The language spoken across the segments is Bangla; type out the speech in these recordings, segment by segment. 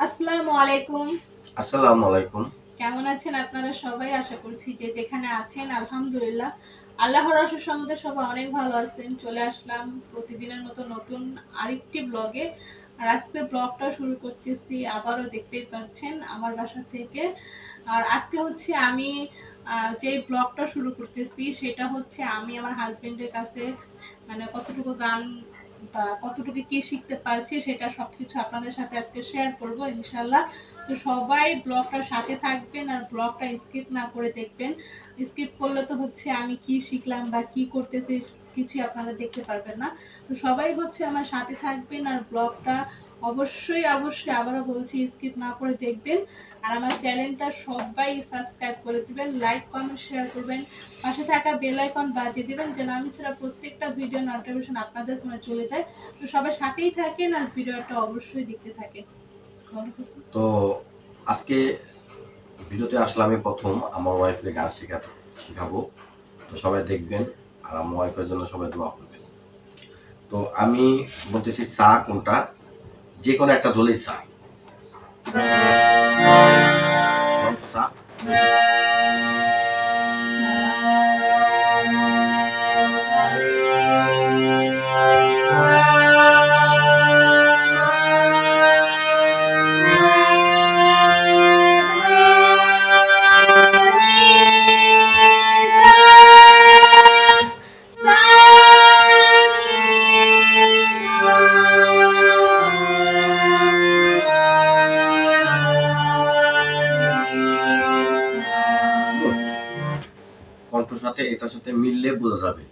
আসসালামু আলাইকুম। আসসালামু আলাইকুম। কেমন আছেন আপনারা সবাই? আশা করছি যে যেখানে আছেন আলহামদুলিল্লাহ। আল্লাহর অশেষ সম্বন্ধে সবাই অনেক ভালো আছেন। চলে আসলাম প্রতিদিনের মতো নতুন আরেকটি ব্লগে। আর আজকে ব্লগটা শুরু করতেছি আবারও দেখতেই পাচ্ছেন আমার বাসা থেকে। আর আজকে হচ্ছে আমি যে ব্লগটা শুরু করতেছি সেটা হচ্ছে আমি আমার হাজবেন্ডের কাছে মানে কতটুকু গান বা কতটুকু কি শিখতে পারছি সেটা সবকিছু আপনাদের সাথে আজকে শেয়ার করব ইনশাল্লাহ তো সবাই ব্লগটার সাথে থাকবেন আর ব্লগটা স্কিপ না করে দেখবেন। স্কিপ করলে তো হচ্ছে আমি কি শিখলাম বা কি করতেছি কিছুই আপনারা দেখতে পারবেন না। তো সবাই হচ্ছে আমার সাথে থাকবেন আর ব্লগটা অবশ্যই অবশ্যই আবারও বলছি স্কিপ না করে দেখবেন। আর আমার চ্যানেলটা সবাই সাবস্ক্রাইব করে দিবেন লাইক কমেন্ট শেয়ার করবেন। পাশে থাকা বেল আইকন বাজিয়ে দেবেন, যেন আমি ছাড়া প্রত্যেকটা ভিডিও নোটিফিকেশন আপনাদের ফোনে চলে যায়। তো সবাই সাথেই থাকেন আর ভিডিওটা অবশ্যই দেখতে থাকেন। তো আজকে ভিডিওতে আসলে আমি প্রথম, আমার ওয়াইফকে গান শেখা, শেখাবো। তো সবাই দেখবেন, আর আমার ওয়াইফের জন্য সবাই দোয়া করবেন। তো আমি বলতেছি চা কোনটা? যে কোনো একটা ধরলেই সা বলো সাথে এটার সাথে মিললে বোঝা যাবে।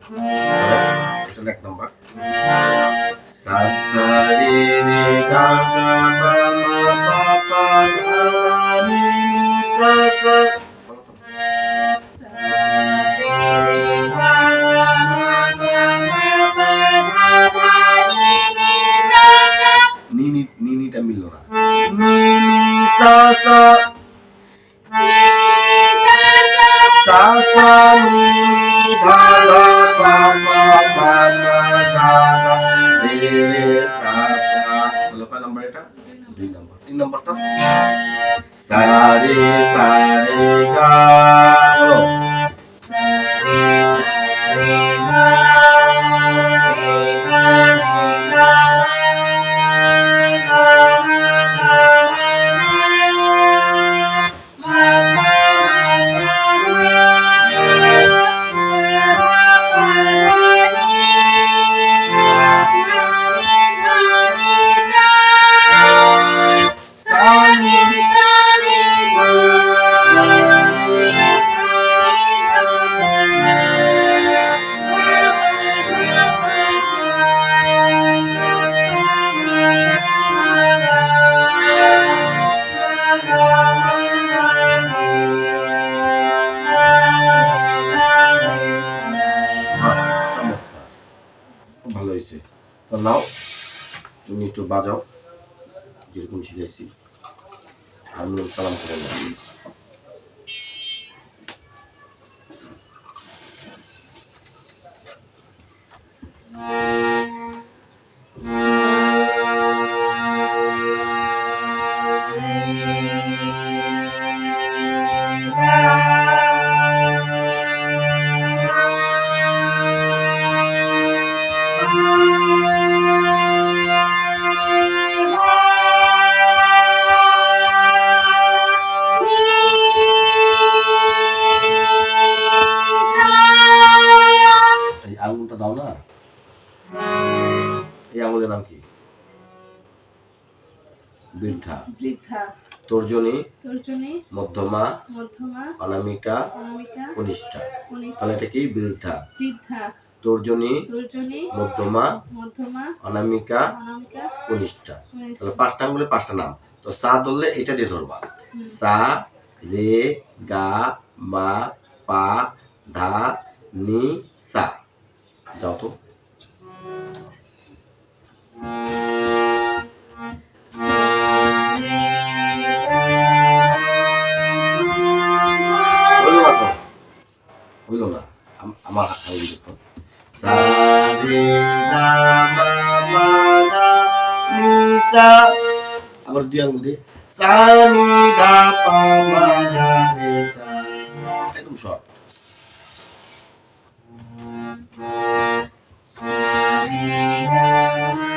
তাহলে এটা হলো এক নম্বর। সা সা রে রে গা গা মা মা পা পা গা গা নি নি সা সা। বলো তো। নি নি নি নিটা মিলল না। নি নি সা সা সা। pronto. তো নাও তুমি একটু বাজাও যেরকম শিখেছি হারমোনিয়াম সালাম করে তর্জনী তর্জনী মধ্যমা মধ্যমা অনামিকা অনামিকা কনিষ্ঠা। কনিষ্ঠ। তাহলে এটা কি? বৃদ্ধা। বৃদ্ধা। তর্জনী তর্জনী মধ্যমা মধ্যমা অনামিকা অনামিকা কনিষ্ঠা। কনিষ্ঠ। তাহলে পাঁচটা আঙ্গুলে পাঁচটা নাম। তো সা ধরলে এটা দিয়ে ধরবা। সা রে গা মা পা ধা নি সা। যাও তো। হইল না। আমার হাতে দেখো আবার দুই আঙুল দিয়ে একদম short Thank you.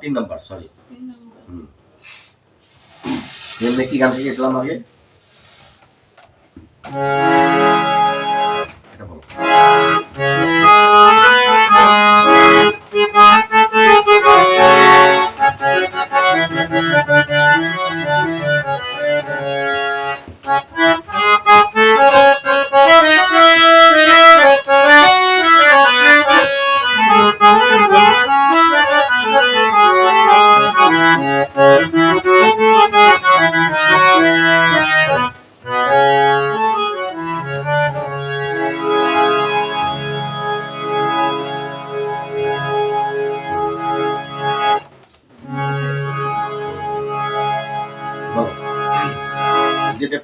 tin nomor sorry. Tin number. Hmm. Sini kita Thank you.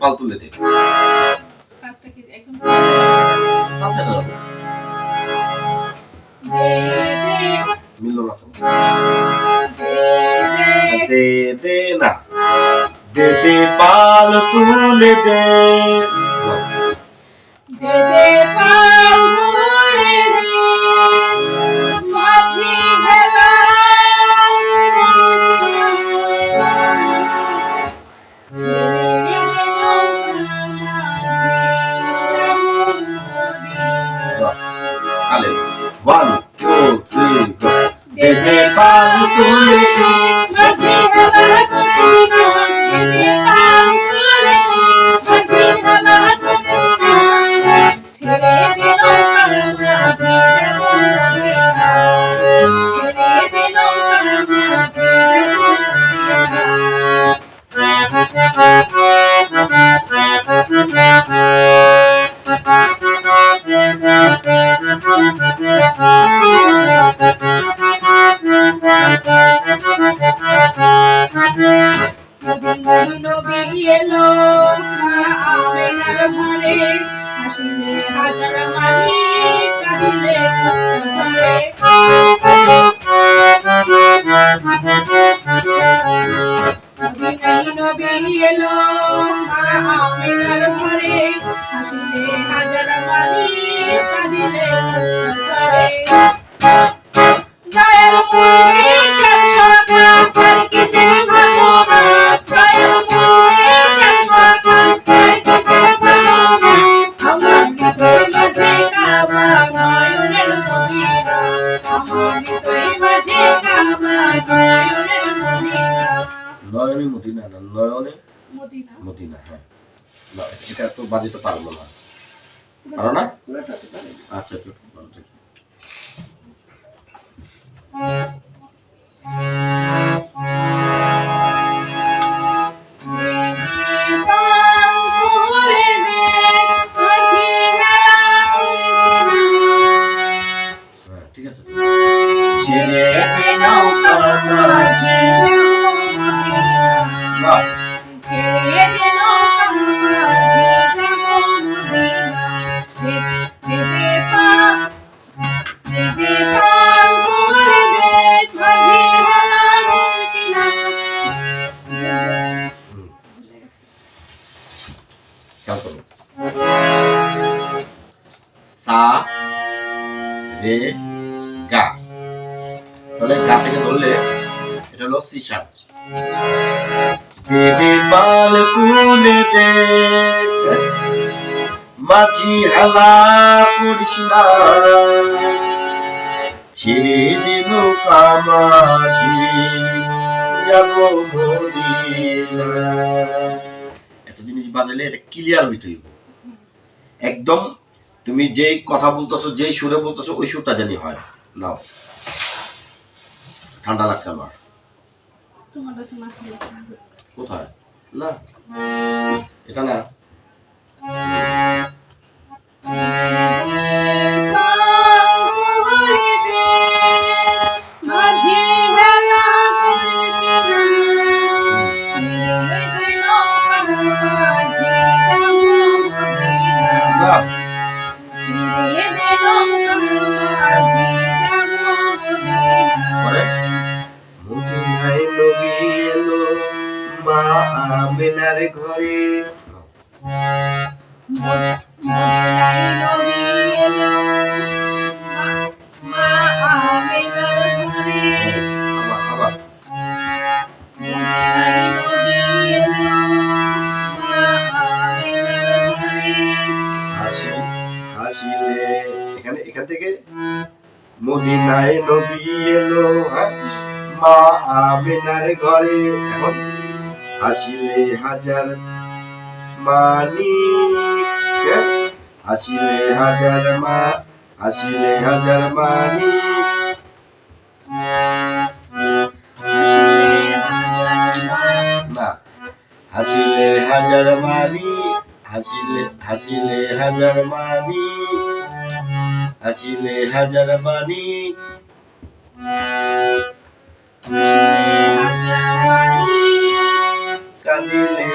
পাল তুলে দেয় নবী এলো আমার ঘরে হাসিতে হাজার বাড়ি কাঁদিলে হ্যাঁ এটা তো বাজিতে পারব না পারো না আচ্ছা ছিনিব কামাঝি যাব মদিনা এত জিনিস বাজালে এটা ক্লিয়ার হইতে হইব। একদম তুমি যেই কথা বলতেছো যেই সুরে বলতেছো ওই সুরটা জানি হয়। নাও। ঠান্ডা লাগছে আমার। কোথায়? না। এটা না। এখানে থেকে। মদিনায় নবী এলো হ্যাঁ? মা আমেনার ঘরে। এখন হাসিলে হাজার মানি হাসিলে হাজার মা হাসিলে হাজার মানি হাসিলে হাজার মানি হাসিলে হাসিলে হাজার মানি হাসিলে হাজার মানি কাঁদিলে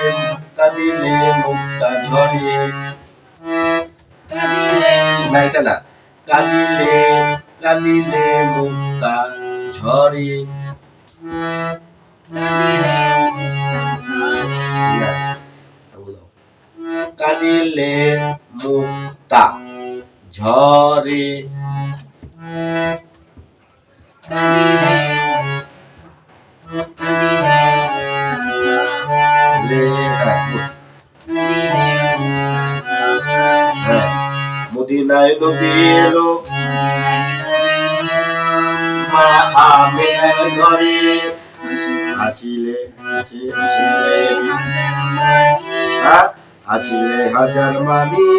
কাঁদিলে মুক্তা ঝরে। না এটা না, কাঁদিলে কাঁদিলে মুক্তা ঝরে। কাঁদিলে মুক্তা ঝরে হ্যাঁ মদিনায় নবী এলো মা আমেনার ঘরে হাসিলে হাসিলে হাসিলে হাজার মানি।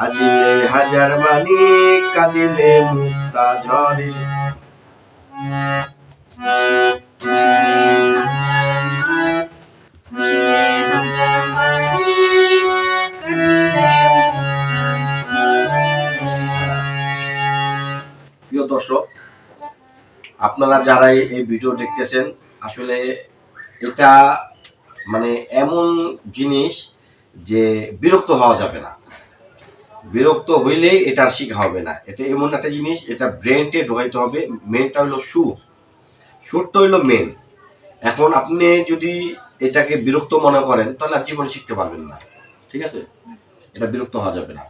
হাসিলে হাজার মানি কাঁদিলে মুক্তা ঝরে। প্রিয় দর্শক, আপনারা যারা এই- এই ভিডিও দেখতেছেন, আসলে এটা মানে এমন জিনিস যে বিরক্ত হওয়া যাবে না। বিরক্ত হইলেই এটার শিখা হবে না। এটা এমন একটা জিনিস, এটা ব্রেনটে ঢোকাইতে হবে। মেনটা হইল সুর। সুরটা হইল মেন এখন আপনি যদি এটাকে বিরক্ত মনে করেন, তাহলে আর জীবনে শিখতে পারবেন না। ঠিক আছে? এটা বিরক্ত হওয়া যাবে না।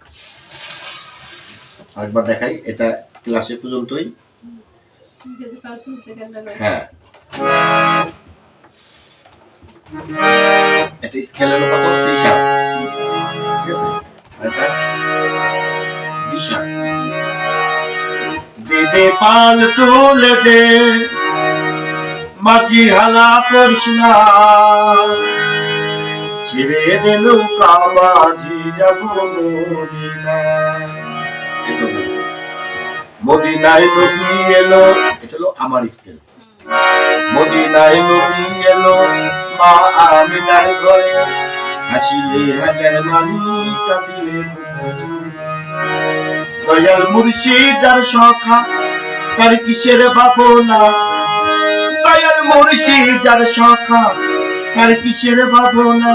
আরেকবার দেখাই, এটা ক্লাসে পর্যন্তই। হ্যাঁ। এটা স্কেল হলো কত? ঠিক আছে? এটা দে পাল তুলে দে মাঝি হালা করিস না। ছেড়ে দে নৌকা মাঝি যাব মদিনা। মদিনায় নবী এলো। এটা হলো আমার স্কেল। মদিনায় নবী এলো মা আমিনার ঘরে। হাসিলে হাজার মানি কাঁদিলে দয়াল মুর্শিদ যার সখা, তার কিসের ভাবনা? দয়াল মুর্শিদ যার সখা, তার কিসের ভাবনা?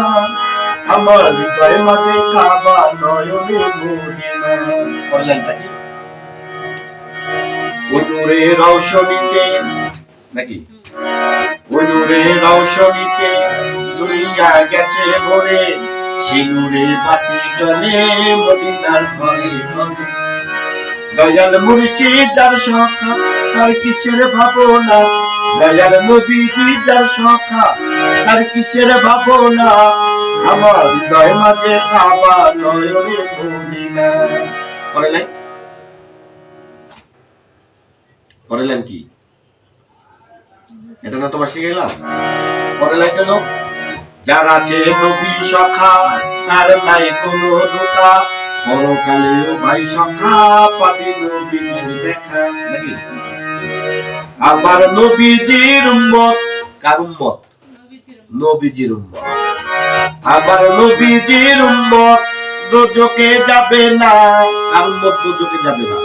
আমার হৃদয় মাঝে কাবা নয়নে মদিনা। বললেনটা কি উদূরে রৌশনীতে নাকি? উদূরে রৌশনীতে দুনিয়া গেছে ভরে। সিঁদুরে বাতি জ্বলে মদিনার ঘরে ঘরে। দয়াল মুর্শিদ যার সখা তার কিসের ভাবনা? দয়াল নবীজি যার সখা তার কিসের ভাবনা? আমার হৃদয় মাঝে কাবা নয়নে মদিনা। পরের লাইন কি? এটা না তোমার শিখে গেলাম পরের লাইনটা হলো যার আছে নবী সখা, তার নাই কোনো ধোকা। পরকালেও ভাই সখা পাবি নবীজির দেখা। নাকি? আমার নবীজির উম্মত। কার উম্মত? নবীজির উম্মত। আমার নবীজির উম্মত দোজকে যাবে না। আর উম্মত দোজকে যাবে না।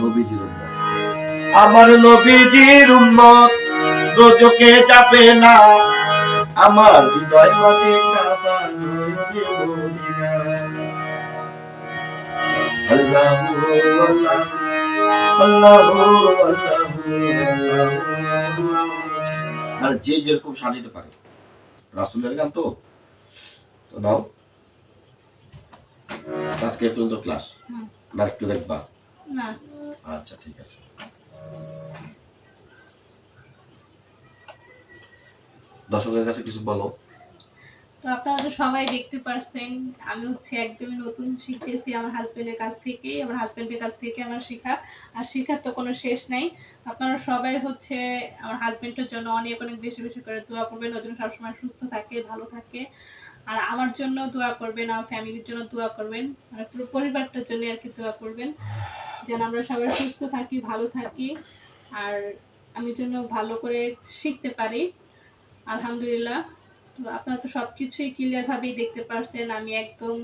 নবীজির উম্মত। আমার নবীজির উম্মত দোজকে যাবে না। আমার হৃদয় মাঝে কাবা নয়নে মদিনা। আল্লাহু আল্লাহু আল্লাহু। আল্লাহু আর যে যেরকম সাজাতে পারে। রাসুলের গান তো। তো নাও। আজকে পর্যন্ত ক্লাস। না। একটু দেখবা। আচ্ছা ঠিক আছে। দর্শকের কাছে কিছু বলো। তো আপনারা তো সবাই দেখতে পারছেন, আমি হচ্ছে একদমই নতুন শিখতেছি আমার হাজবেন্ডের কাছ থেকে, আমার হাজবেন্ডের কাছ থেকে আমার শেখা, আর শেখার তো কোনো শেষ নাই। আপনারা সবাই হচ্ছে আমার হাজবেন্ডের জন্য অনেক অনেক বেশি বেশি করে দোয়া করবেন, ওর জন্য সবসময় সুস্থ থাকে, ভালো থাকে। আর আমার জন্য দোয়া করবেন, আমার ফ্যামিলির জন্য দোয়া করবেন মানে পুরো পরিবারটার জন্য আর কি দোয়া করবেন, যেন আমরা সবাই সুস্থ থাকি, ভালো থাকি, আর আমি জন্য ভালো করে শিখতে পারি। আলহামদুলিল্লাহ। তো আপনারা তো সব কিছুই ক্লিয়ারভাবেই দেখতে পারছেন। আমি একদম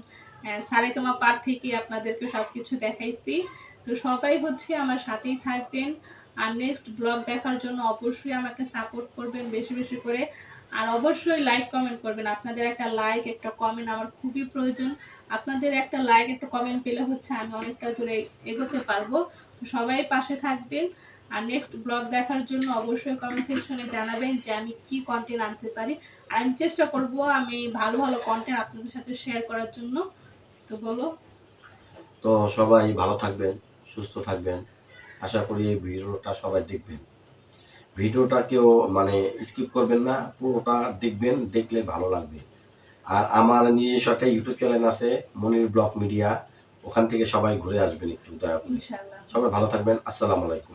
সারেকামা পার থেকে আপনাদেরকে সব কিছু দেখাইছি। তো সবাই হচ্ছে আমার সাথেই থাকবেন। আর নেক্সট ব্লগ দেখার জন্য অবশ্যই আমাকে সাপোর্ট করবেন বেশি বেশি করে। আর অবশ্যই লাইক কমেন্ট করবেন। আপনাদের একটা লাইক একটা কমেন্ট আমার খুবই প্রয়োজন। আপনাদের একটা লাইক একটা কমেন্ট পেলে হচ্ছে আমি অনেকটা দূরে এগোতে পারব। সবাই পাশে থাকবেন। আর নেক্সট ব্লগ দেখার জন্য অবশ্যই কমেন্ট সেকশনে জানাবেন যে আমি কি কন্টেন্ট আনতে পারি। আর আমি চেষ্টা করব আমি ভালো ভালো কন্টেন্ট আপনাদের সাথে শেয়ার করার জন্য। তো বলো। তো সবাই ভালো থাকবেন সুস্থ থাকবেন। আশা করি এই ভিডিওটা সবাই দেখবেন। ভিডিওটা কেউ মানে স্কিপ করবেন না পুরোটা দেখবেন দেখলে ভালো লাগবে। আর আমার নিজস্ব একটা ইউটিউব চ্যানেল আছে মনির ব্লগ মিডিয়া। ওখান থেকে সবাই ঘুরে আসবেন একটু দয়া করে। সবাই ভালো থাকবেন আসসালামু আলাইকুম।